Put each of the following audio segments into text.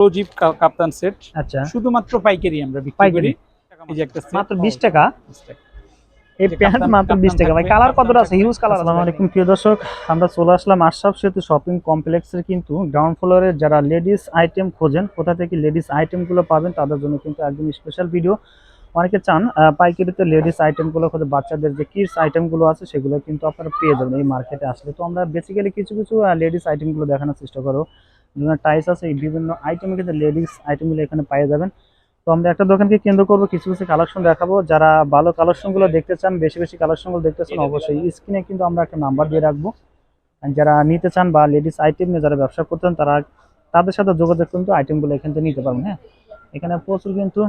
প্রোজিপ কাপ্তান set আচ্ছা। শুধুমাত্র পাইকারি আমরা বিক্রি করি। এই যে একটা মাত্র 20 টাকা। এই প্যান্ট মাত্র বিশ কাপ্তান টাকা। ভাই কালার কতটা আছে? হিউজ কালার আসসালামু আলাইকুম প্রিয় দর্শক। আমরা চলে আসলাম আশরাফ সেতু শপিং কমপ্লেক্সের কিন্তু গ্রাউন্ড ফ্লোরে যারা লেডিস আইটেম খোঁজেন কোথা থেকে লেডিস আইটেমগুলো পাবেন তাদের জন্য কিন্তু একদম স্পেশাল ভিডিও অনেকে চান পাইকারিতে লেডিস আইটেমগুলো খোঁজে। বাচ্চাদের যে কিডস আইটেমগুলো আছে সেগুলো কিন্তু আপনারা পেয়ে যাবেন এই মার্কেটে আসলে। তো আমরা বেসিক্যালি কিছু কিছু লেডিস আইটেমগুলো দেখানোর চেষ্টা করব। বিভিন্ন টাইস আছে এই বিভিন্ন আইটেমে কিন্তু লেডিস আইটেমগুলো এখানে পেয়ে যাবেন। তো আমরা একটা দোকানকে কেন্দ্র করব কিছু কিছু কালেকশন দেখাবো। যারা ভালো কালেকশনগুলো দেখতে চান বেশি বেশি কালেকশনগুলো দেখতে চান অবশ্যই স্ক্রিনে কিন্তু আমরা একটা নাম্বার দিয়ে রাখব। যারা নিতে চান বা লেডিস আইটেম নিয়ে যারা ব্যবসা করতেন তারা তাদের সাথে যোগাযোগ কিন্তু আইটেমগুলো এখান থেকে নিতে পারবেন হ্যাঁ? এখানে প্রচুর কিন্তু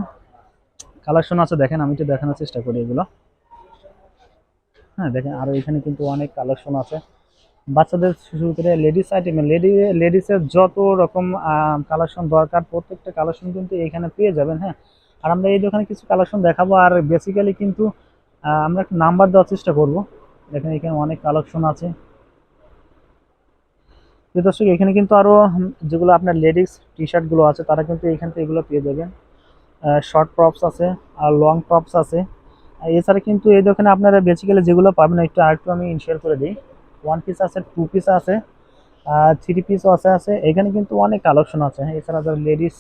কালেকশন আছে দেখেন আমি তো দেখানোর চেষ্টা করি এগুলো। হ্যাঁ দেখেন আরও এখানে কিন্তু অনেক কালেকশন আছে। বাচ্চাদের শুরু করে লেডিস আইটেম লেডি লেডিসের যত রকম কালেকশন দরকার, প্রত্যেকটা কালেকশন কিন্তু এখানে পেয়ে যাবেন হ্যাঁ? আর আমরা এই দোকানে কিছু কালেকশন দেখাবো, আর বেসিক্যালি কিন্তু আমরা একটা নাম্বার দেওয়ার চেষ্টা করব। দেখেন এখানে অনেক কালেকশন আছে। দর্শক, এখানে কিন্তু আরও যেগুলো আপনার লেডিস টি শার্টগুলো আছে, তারা কিন্তু এখান থেকে এগুলো পেয়ে যাবেন। শর্ট টপস আছে, আর লং টপস আছে। এছাড়া কিন্তু এই দোকানে আপনারা বেসিক্যালি যেগুলো পাবেন, একটু আরেকটু আমি শেয়ার করে দিই। ওয়ান পিস আছে টু পিস আছে থ্রি পিসও আছে আছে। এখানে কিন্তু অনেক কালেকশন আছে। এছাড়া যারা লেডিস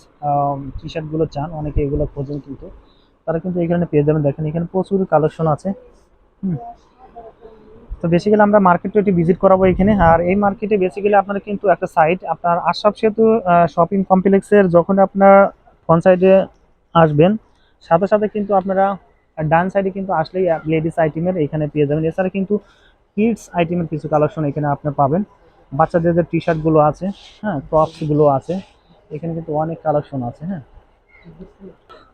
টি শার্টগুলো চান, অনেকে এগুলো খোঁজেন কিন্তু। তারা কিন্তু এখানে পেয়ে যাবেন। দেখেন, এখানে প্রচুর কালেকশন আছে। হুম। তো বেসিক্যালি আমরা মার্কেটে একটু ভিজিট করাবো এখানে। আর এই মার্কেটে বেসিক্যালি আপনারা কিন্তু একটা সাইট আপনার আশরাফ সেতু শপিং কমপ্লেক্সের যখন আপনার ফ্রন্ট সাইডে আসবেন, সাথে সাথে কিন্তু আপনারা ডান সাইডে কিন্তু আসলেই লেডিস আইটেমের এখানে পেয়ে যাবেন। এছাড়া কিন্তু কিডস আইটেমের কিছু কালেকশন এখানে আপনি পাবেন। বাচ্চাদের যে টি শার্টগুলো আছে হ্যাঁ টপসগুলো আছে, এখানে কিন্তু অনেক কালেকশন আছে হ্যাঁ।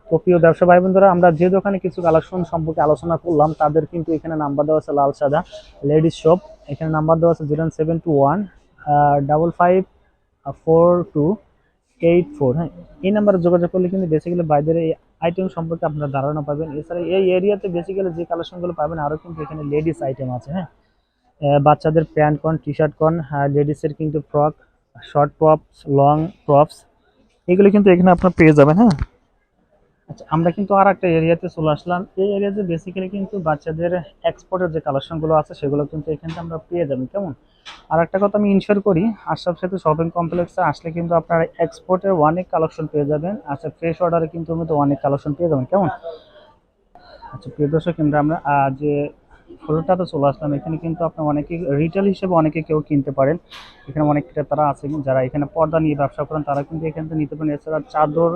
তো প্রিয় ব্যবসা ভাই বন্ধুরা আমরা যে দোকানে কিছু কালেকশন সম্পর্কে আলোচনা করলাম, তাদের কিন্তু এখানে নাম্বার দেওয়া আছে লাল সাদা, লেডিস শপ এখানে নাম্বার দেওয়া আছে zero seven two one double five four two eight four হ্যাঁ। এই নাম্বারে যোগাযোগ করলে কিন্তু বেসিক্যালি বাইদের এই আইটেম সম্পর্কে আপনারা ধারণা পাবেন। এছাড়া এই এরিয়াতে বেসিক্যালি যে কালেকশনগুলো পাবেন, আরও কিন্তু এখানে লেডিস আইটেম আছে হ্যাঁ। বাচ্চাদের প্যান্ট কন টি শার্ট কন লেডিসের কিন্তু frock, short tops, long tops, এগুলো কিন্তু এখানে আপনার পেয়ে যাবেন হ্যাঁ। আচ্ছা আমরা কিন্তু আর একটা এরিয়াতে চলে আসলাম। এই এরিয়াতে বেসিক্যালি কিন্তু বাচ্চাদের এক্সপোর্টের যে কালেকশনগুলো আছে, সেগুলো কিন্তু এখানে আমরা পেয়ে যাবেন, কেমন? আর একটা কথা আমি ইনশিওর করি, আশরাফ সেতু শপিং কমপ্লেক্সে আসলে কিন্তু আপনারা এক্সপোর্টের অনেক কালেকশন পেয়ে যাবেন আচ্ছা ফ্রেশ অর্ডারে কিন্তু অনেক কালেকশন পেয়ে যাবেন, কেমন? আচ্ছা প্রিয় দর্শক কিন্তু আমরা যে ফ্লোরটাতে চলে আসলাম। এখানে কিন্তু আপনি অনেকে রিটেল হিসেবে অনেকে কেউ কিনতে পারেন। এখানে অনেক ক্রেতারা আছেন যারা এখানে পর্দা নিয়ে ব্যবসা করেন, তারা কিন্তু এখান থেকে নিতে পারেন। এছাড়া চাদর,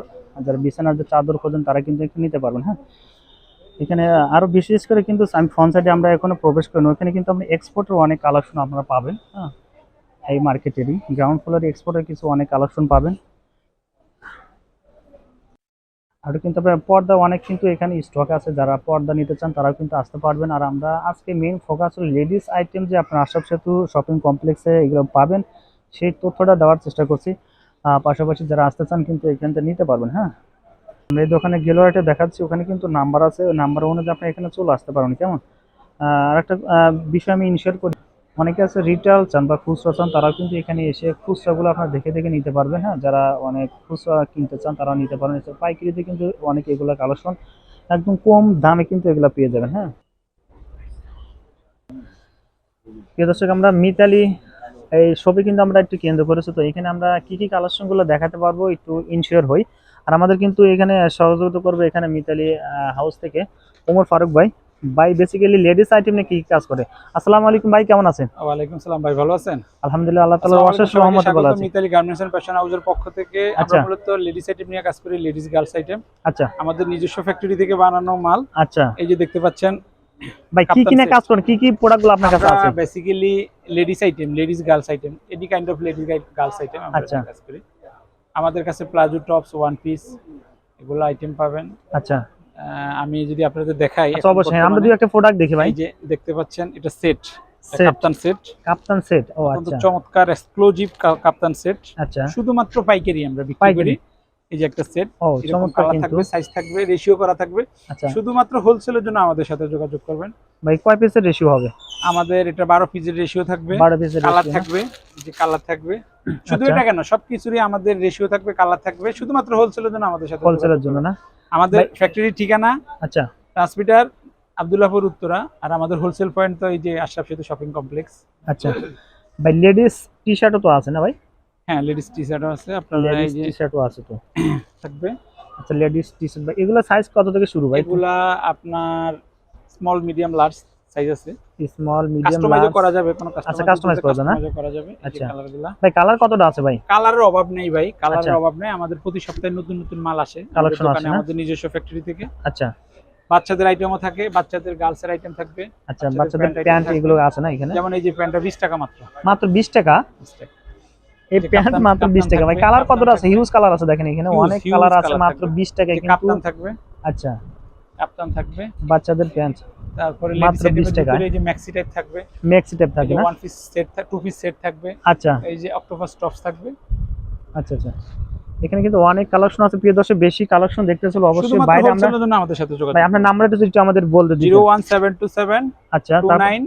যারা বিছানার যে চাদর খোঁজেন, তারা কিন্তু এখানে নিতে পারবেন হ্যাঁ। এখানে আরও বিশেষ করে কিন্তু আমি ফ্রন্ট সাইডে আমরা এখনও প্রবেশ করিনি। ওখানে কিন্তু আপনি এক্সপোর্টের অনেক কালেকশন আপনারা পাবেন হ্যাঁ। এই মার্কেটেরই গ্রাউন্ড ফ্লোরে এক্সপোর্টের কিছু অনেক কালেকশন পাবেন। আর কিন্তু আপনার পর্দা অনেক কিন্তু এখানে স্টক আছে। যারা পর্দা নিতে চান তারাও কিন্তু আসতে পারবেন। আর আমরা আজকে মেইন ফোকাস হল লেডিস আইটেম যে আপনার আশরাফ সেতু শপিং কমপ্লেক্সে এগুলো পাবেন, সেই তথ্যটা দেওয়ার চেষ্টা করছি। পাশাপাশি যারা আসতে চান কিন্তু এখান থেকে নিতে পারবেন হ্যাঁ? আমরা এই দোকানে গেলোয়ারটা দেখাচ্ছি, ওখানে কিন্তু নাম্বার আছে। ওই নাম্বার অনুযায়ী আপনি এখানে চলে আসতে পারবেন, কেমন? আর একটা বিষয় আমি ইনশিওর করি। অনেকে আছে রিটেল চান বা খুচরা চান, তারাও কিন্তু এখানে এসে খুচরাগুলো আপনার দেখে দেখে নিতে পারবেন হ্যাঁ? যারা অনেক খুচরা কিনতে চান, তারাও নিতে পারেন। পাইকারিতে কিন্তু অনেক এগুলো কালেকশন একদম কম দামে কিন্তু এগুলো পেয়ে যাবেন হ্যাঁ? প্রিয় দর্শক, আমরা মিতালি, এই ছবি কিন্তু আমরা একটু কেন্দ্র করেছি, তো এখানে আমরা কি কি কালেকশনগুলো দেখাতে পারব একটু ইনশিওর হই। আর আমাদের কিন্তু এখানে সহযোগিতা করবে এখানে মিতালি হাউস থেকে। ওমর ফারুক ভাই ভাই বেসিক্যালি লেডিস আইটেম নিয়ে কি কাজ করে? আসসালামু আলাইকুম ভাই কেমন আছেন? ওয়ালাইকুম সালাম ভাই ভালো আছেন? আলহামদুলিল্লাহ আল্লাহ তাআলার অশেষ রহমতে ভালো আছি। মিতালি গার্মেন্টস এন্ড ফ্যাশন হাউসের পক্ষ থেকে আচ্ছা। আমরা মূলত লেডিস আইটেম নিয়ে কাজ করি লেডিস গার্লস আইটেম আচ্ছা। আমাদের নিজস্ব ফ্যাক্টরি থেকে বানানো মাল। আচ্ছা। এই যে দেখতে পাচ্ছেন ভাই কি কি নিয়ে কাজ করেন? কি কি প্রোডাক্টগুলো আপনার কাছে আছে? Basically ladies item ladies girls item any kind of ladies girls item আমরা আচ্ছা। কাজ করি। আমাদের কাছে প্লাজো টপস ওয়ান পিস এগুলো আইটেম পাবেন। আচ্ছা। আমি যদি আপনাদের দেখাই আচ্ছা অবশ্যই। আমরা দুই একটা প্রোডাক্ট দেখি ভাই। এই যে দেখতে পাচ্ছেন এটা set kaftan set kaftan set ও আচ্ছা। চমৎকার এক্সক্লুসিভ কাপ্তান সেট আচ্ছা। শুধুমাত্র পাইকারি আমরা বিক্রি? করি। এই যে একটা সেট ও চমৎকার থাকবে সাইজ থাকবে রেশিও করা থাকবে। আচ্ছা। শুধুমাত্র হোলসেলের জন্য আমাদের সাথে যোগাযোগ করবেন। ভাই কয় পিসের রেশিও হবে? আমাদের এটা বারো পিসের রেশিও থাকবে। বারো পিসের কালার থাকবে যে কালার থাকবে। শুধু আচ্ছা। এটা কেন? সবকিছুরই আমাদের রেশিও থাকবে কালার থাকবে শুধুমাত্র হোলসেলের জন্য আমাদের সাথে হোলসেলের জন্য না? আমাদের ফ্যাক্টরির ঠিকানা আচ্ছা। ট্রান্সমিটার আব্দুল্লাহপুর উত্তরা আর আমাদের হোলসেল পয়েন্ট তো এই যে আশরাফ সেতু শপিং কমপ্লেক্স আচ্ছা। ভাই লেডিস টি শার্টও তো আছে না ভাই? হ্যাঁ লেডিস টি শার্টও আছে আপনার লেডিস টি শার্টও আছে তো। থাকবে। আচ্ছা লেডিস টি শার্ট ভাই এগুলো সাইজ কত থেকে শুরু ভাই? এগুলা আপনার স্মল মিডিয়াম লার্জ সাইজ আছে। স্মল মিডিয়াম কাস্টমাইজও করা যাবে কোনো আচ্ছা, customize করা যাবে না? করা যাবে। আচ্ছা। কালারগুলা ভাই কালার কতটা আছে ভাই? কালারের অভাব নেই ভাই কালারের আচ্ছা। অভাব নেই। আমাদের প্রতি সপ্তাহে নতুন নতুন মাল আসে আমাদের Collection দোকানে আসে না? আমাদের নিজস্ব ফ্যাক্টরি থেকে। আচ্ছা। বাচ্চাদের আইটেমও থাকে বাচ্চাদের গার্লসের আইটেম থাকবে। আচ্ছা বাচ্চাদের প্যান্ট এগুলো আছে না এখানে? যেমন এই যে প্যান্টটা বিশ টাকা মাত্র। মাত্র বিশ টাকা? 20 টাকা। এই প্যান্ট মাত্র বিশ কাপ্তান টাকা। ভাই কালার কতটা আছে? হিউজ কালার আছে দেখেন এখানে। অনেক কালার আছে মাত্র থাকবে। বিশ টাকায় কিন্তু কাপ্তান থাকবে। আচ্ছা। কাপ্তান থাকবে। বাচ্চাদের প্যান্ট তারপরে মাত্র মাত্র 20 টাকা। এই যে ম্যাক্সি টাইপ থাকবে। মেক্সি টাইপ থাকবে না? One piece set two piece set থাকবে। আচ্ছা। এই যে অক্টোপাস টপস থাকবে। আচ্ছা আচ্ছা। এখানে কিন্তু অনেক কালেকশন আছে। প্রিয় দর্শক বেশি কালেকশন দেখতে চলো অবশ্যই। বাইরে আমরা জন্য আমাদের সাথে যোগাযোগ ভাই আপনার নাম্বারটা একটু আমাদের বলতে দিন zero one seven two seven আচ্ছা টু তারপর nine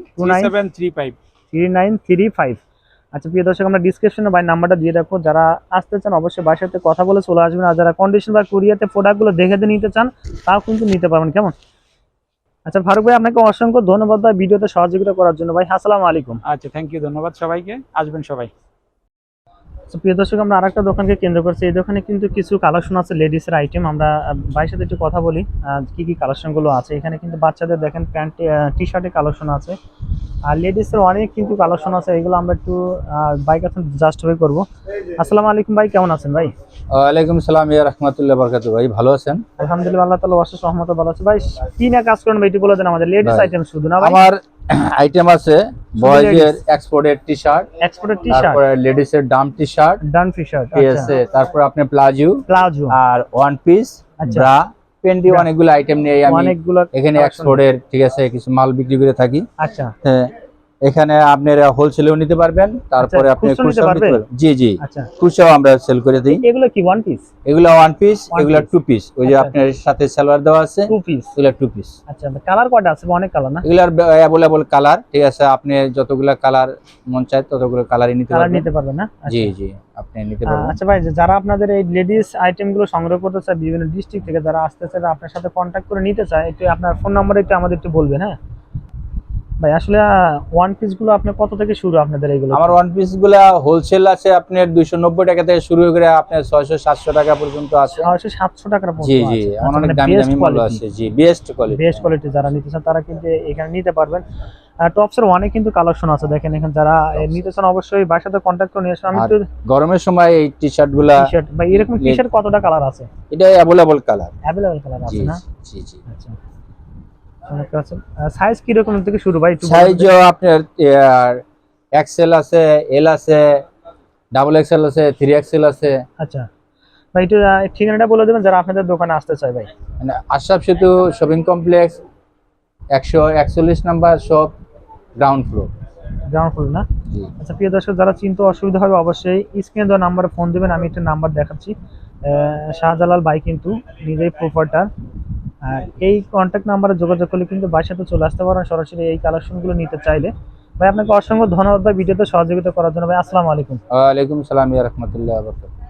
seven three five three nine three five আচ্ছা প্রিয় দর্শক আমরা ডিসক্রিপশনে ভাই নাম্বারটা দিয়ে রাখব। যারা আসতে চান অবশ্যই বাসার সাথে কথা বলে চলে আসবেন। আর যারা কন্ডিশন বা কুরিয়াতে প্রোডাক্টগুলো দেখে দিয়ে নিতে চান তাও কিন্তু নিতে পারবেন। কেমন? আচ্ছা ফারুক ভাই আপনাকে অসংখ্য ধন্যবাদ ভাই ভিডিওতে সহযোগিতা করার জন্য। ভাই আসসালামু আলাইকুম। আচ্ছা থ্যাংক ইউ ধন্যবাদ সবাইকে। আসবেন সবাই। তো প্রিয় দর্শক আমরা আরেকটা দোকানকে কেন্দ্র করছি। এই দোকানে কিন্তু কিছু কালেকশন আছে লেডিসের আইটেম আমরা ভাইয়ের সাথে একটু কথা বলি কি কি কালেকশনগুলো আছে। এখানে কিন্তু বাচ্চাদের দেখেন প্যান্ট টি শার্টের কালেকশন আছে। আর লেডিসের অনেক কিন্তু কালেকশন আছে। এগুলো আমরা একটু বাইক এখন জাস্ট হয়ে করব। আসসালামু আলাইকুম ভাই কেমন আছেন ভাই? ওয়ালাইকুম সালাম ইয়া রহমতুল্লাহ বরকাতু ভাই ভালো আছেন? আলহামদুলিল্লাহ আল্লাহ অশেষ সহমত ভালো আছে। ভাই কি না কাজ করেন ভাই? একটু বলে দেন আমাদের। লেডিস আইটেম শুধু না ভাই? আমার আইটেম আছে বয়েজের ladies। এক্সপোর্টের টি শার্ট এক্সপোর্টের টি শার্ট তারপরে লেডিস এর ডাম টি শার্ট ডান টি শার্ট ঠিক আছে তারপর আপনি প্লাজো প্লাজো আর ওয়ান পিস আচ্ছা। ব্রা পেন্টি অনেকগুলো আইটেম নিয়ে আমি অনেকগুলো এখানে। এক্সপোর্টের ঠিক আছে কিছু মাল বিক্রি করে থাকি। আচ্ছা। হ্যাঁ, এখানে আপনারা হোলসেলেও নিতে পারবেন তারপরে আপনি খুচরাও নিতে পারবেন। জি জি। আচ্ছা। খুচরাও আমরা সেল করে দিই। এগুলো কি ওয়ান পিস এগুলো ওয়ান পিস এগুলো টু পিস ওই যে আচ্ছা। আপনার সাথে সালোয়ার দেওয়া আছে টু পিস এগুলো টু পিস আচ্ছা কালার কয়টা আছে? অনেক কালার না? এগুলার অ্যাভেলেবল কালার ঠিক আছে? আপনি যতগুলো কালার মন চায় ততগুলো কালারই নিতে পারবেন। নিতে পারবেন না? জি আচ্ছা। জি আপনি নিতে পারবেন। আচ্ছা ভাই যারা আপনাদের এই লেডিস আইটেমগুলো সংগ্রহ করতে চায় বিভিন্ন ডিস্ট্রিক্ট থেকে যারা আসতে চায় আপনার সাথে কন্ট্যাক্ট করে নিতে চায় একটু আপনার ফোন নাম্বার একটু আমাদের একটু বলবেন হ্যাঁ? ভাই আসলে ওয়ান পিসগুলো আপনার কত থেকে শুরু আপনাদের এইগুলো আমার ওয়ান পিসগুলা হোলসেল আছে আপনার দুইশো নব্বই টাকা থেকে শুরু করে আপনার টাকা পর্যন্ত আছে। জি জি অনেক দামি দামি মাল আছে। জি বেস্ট কোয়ালিটি বেস্ট কোয়ালিটি যারা নিতে চান তারা কিন্তু এখানে নিতে পারবেন। টপস এর অনেক কিন্তু কালেকশন আছে। দেখেন এখানে যারা নিতে চান অবশ্যই বাসার সাথে কন্ট্যাক্ট করে নিয়ে আসুন। আমি আর গরমের সময় এই টি শার্টগুলা টি শার্ট বা এরকম টি শার্ট কতটা কালার আছে? এটা অ্যাভেলেবল কালার অ্যাভেলেবল কালার জি আছে না? জি জি। আচ্ছা। সাইজ কীরকম থেকে শুরু ভাই? সাইজ আপনার এক্সেল আছে এল আছে ডাবল এক্সেল আছে থ্রি এক্সেল আছে। আচ্ছা। ভাই একটু ঠিকানাটা বলে দেবেন যারা আপনাদের দোকানে আসতে চায় ভাই। মানে আশরাফ সেতু শপিং কমপ্লেক্স একশো একচল্লিশ number shop ground floor ground floor না? আচ্ছা প্রিয় দর্শক যারা চিন্তা অসুবিধা হবে অবশ্যই স্ক্রিনে দেওয়া নাম্বারে ফোন দেবেন আমি একটা নাম্বার দেখাচ্ছি। শাহজালাল ভাই কিন্তু নিজেই প্রপারটার এই কন্ট্যাক্ট নাম্বারে যোগাযোগ করলে কিন্তু বাসাতে চলে আসতে পারেন। সরাসরি এই কালেকশনগুলো নিতে চাইলে। ভাই, আপনাকে অসংখ্য ধন্যবাদ ভাই ভিডিওতে সহযোগিতা করার জন্য। ভাই, আসসালামু আলাইকুম। ওয়া আলাইকুম সালাম ইয়া রহমতুল্লাহ বরকাত